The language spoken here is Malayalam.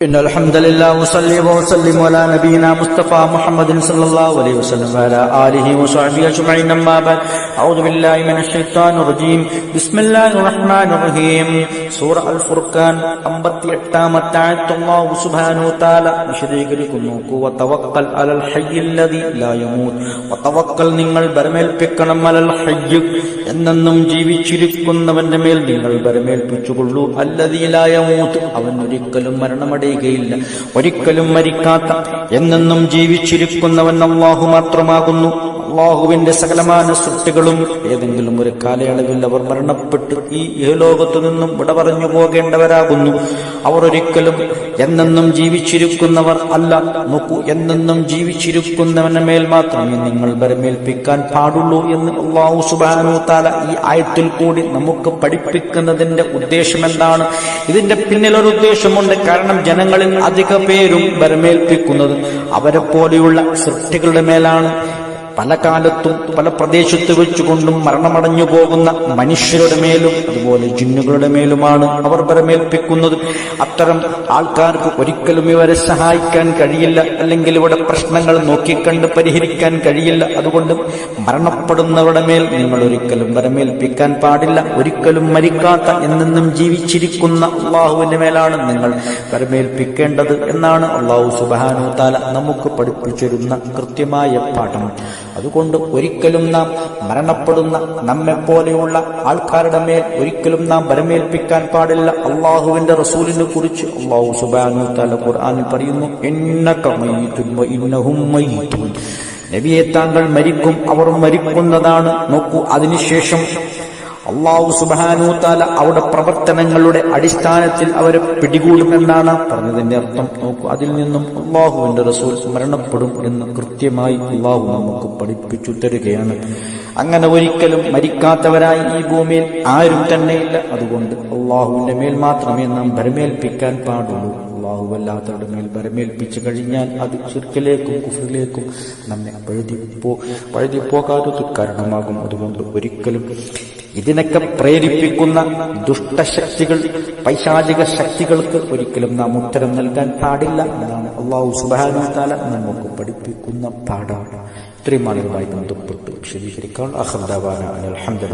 إن الحمد لله وصلي وسلم على نبينا مصطفى محمد صلى الله عليه وسلم وعلى آله وصحبه أجمعين أما بعد أعوذ بالله من الشيطان الرجيم بسم الله الرحمن الرحيم സൂറ അൽ ഫുർഖാൻ അമ്പത്തി എട്ടാമത്തെ ആയത്ത് അല്ലാഹു സുബ്ഹാനഹു വതആല വിശദീകരിക്കുന്നു വതവക്കൽ അലൽ ഹയ്യില്ലദി ലാ യമൂത്ത് വതവക്കൽ നിങ്ങൾ ബരമേൽപ്പിക്കണം അലൽ ഹയ്യ് എന്നെന്നും ജീവിച്ചിരിക്കുന്നവന്റെ മേൽ നിങ്ങൾ ബരമേൽപ്പിച്ചുകൊള്ളൂ അല്ലദീ ലാ യമൂത്ത് അവൻ ഒരിക്കലും മരണമടയുകയില്ല ഒരിക്കലും മരിക്കാത്ത എന്നെന്നും ജീവിച്ചിരിക്കുന്നവൻ അള്ളാഹു മാത്രമാകുന്നു. അള്ളാഹുവിന്റെ സകലമാന സൃഷ്ടികളും ഏതെങ്കിലും ഒരു കാലയളവിൽ അവർ മരണപ്പെട്ട് ഈ ലോകത്തു നിന്നും വിട പറഞ്ഞു പോകേണ്ടവരാകുന്നു. അവർ ഒരിക്കലും എന്നെന്നും ജീവിച്ചിരിക്കുന്നവർ അല്ല. നോക്കൂ എന്നെന്നും ജീവിച്ചിരിക്കുന്നവനെ മേൽ മാത്രമേ നിങ്ങൾ ബരമേൽപ്പിക്കാൻ പാടുള്ളൂ എന്ന് അള്ളാഹു സുബാനു താല ഈ ആയത്തിൽ കൂടി നമുക്ക് പഠിപ്പിക്കുന്നതിന്റെ ഉദ്ദേശം എന്താണ് ഇതിന്റെ പിന്നിലൊരു ഉദ്ദേശമുണ്ട്. കാരണം ജനങ്ങളിൽ അധിക പേരും ബരമേൽപ്പിക്കുന്നത് അവരെ പോലെയുള്ള സൃഷ്ടികളുടെ മേലാണ്. പല കാലത്തും പല പ്രദേശത്ത് വെച്ചുകൊണ്ടും മരണമടഞ്ഞു പോകുന്ന മനുഷ്യരുടെ മേലും അതുപോലെ ജിന്നുകളുടെ മേലുമാണ് അവർ പരമേൽപ്പിക്കുന്നത് അത്തരം ആൾക്കാർക്ക് ഒരിക്കലും ഇവരെ സഹായിക്കാൻ കഴിയില്ല അല്ലെങ്കിൽ ഇവിടെ പ്രശ്നങ്ങൾ നോക്കിക്കണ്ട് പരിഹരിക്കാൻ കഴിയില്ല. അതുകൊണ്ട് മരണപ്പെടുന്നവരുടെ മേൽ നിങ്ങൾ ഒരിക്കലും പരമേൽപ്പിക്കാൻ പാടില്ല. ഒരിക്കലും മരിക്കാത്ത എന്നെന്നും ജീവിച്ചിരിക്കുന്ന അള്ളാഹുവിന്റെ മേലാണ് നിങ്ങൾ പരമേൽപ്പിക്കേണ്ടത് എന്നാണ് അള്ളാഹു സുബാനു താല നമുക്ക് പഠിപ്പിച്ചിരുന്ന കൃത്യമായ പാഠം. അതുകൊണ്ട് ഒരിക്കലും നാം മരണപ്പെടുന്ന നമ്മെപ്പോലെയുള്ള ആൾക്കാരുടെ മേൽ ഒരിക്കലും നാം ബലമേൽപ്പിക്കാൻ പാടില്ല. അള്ളാഹുവിന്റെ റസൂലിനെ കുറിച്ച് അള്ളാഹു സുബാനു തല ഖുർആാനിൽ പറയുന്നു നബിയെ താങ്കൾ മരിക്കും അവർ മരിക്കുന്നതാണ്. നോക്കൂ അതിനുശേഷം അള്ളാഹു സുബാനൂത്താല അവിടെ പ്രവർത്തനങ്ങളുടെ അടിസ്ഥാനത്തിൽ അവരെ പിടികൂടുമെന്നാണ് പറഞ്ഞതിന്റെ അർത്ഥം. നോക്കൂ അതിൽ നിന്നും അള്ളാഹുവിന്റെ റസൂൽ മരണപ്പെടും എന്ന് കൃത്യമായി അള്ളാഹു നമുക്ക് പഠിപ്പിച്ചു തരികയാണ്. അങ്ങനെ ഒരിക്കലും മരിക്കാത്തവരായി ഈ ഭൂമിയിൽ ആരും തന്നെയില്ല. അതുകൊണ്ട് അള്ളാഹുവിന്റെ മേൽ മാത്രമേ നാം ഭരമേൽപ്പിക്കാൻ പാടുള്ളൂ. അള്ളാഹു വല്ലാത്തവരുടെ മേൽ ഭരമേൽപ്പിച്ചു കഴിഞ്ഞാൽ അത് ചുരുക്കിലേക്കും കുഫറിലേക്കും നമ്മെ പഴുതിപ്പോ പഴുതിപ്പോകാത്തത് കാരണമാകും. അതുകൊണ്ട് ഒരിക്കലും ഇതിനൊക്കെ പ്രേരിപ്പിക്കുന്ന ദുഷ്ടശക്തികൾ പൈശാചിക ശക്തികൾക്ക് ഒരിക്കലും നാം ഉത്തരം നൽകാൻ പാടില്ല എന്നാണ് അള്ളാഹു സുബാനുത്താല താല നമുക്ക് പഠിപ്പിക്കുന്ന പാടാണ് ഇത്രയും ആളുകളുമായി ബന്ധപ്പെട്ട് വിശദീകരിക്കാൻ. അഹമ്മദാബാന അലഹമ്മദ്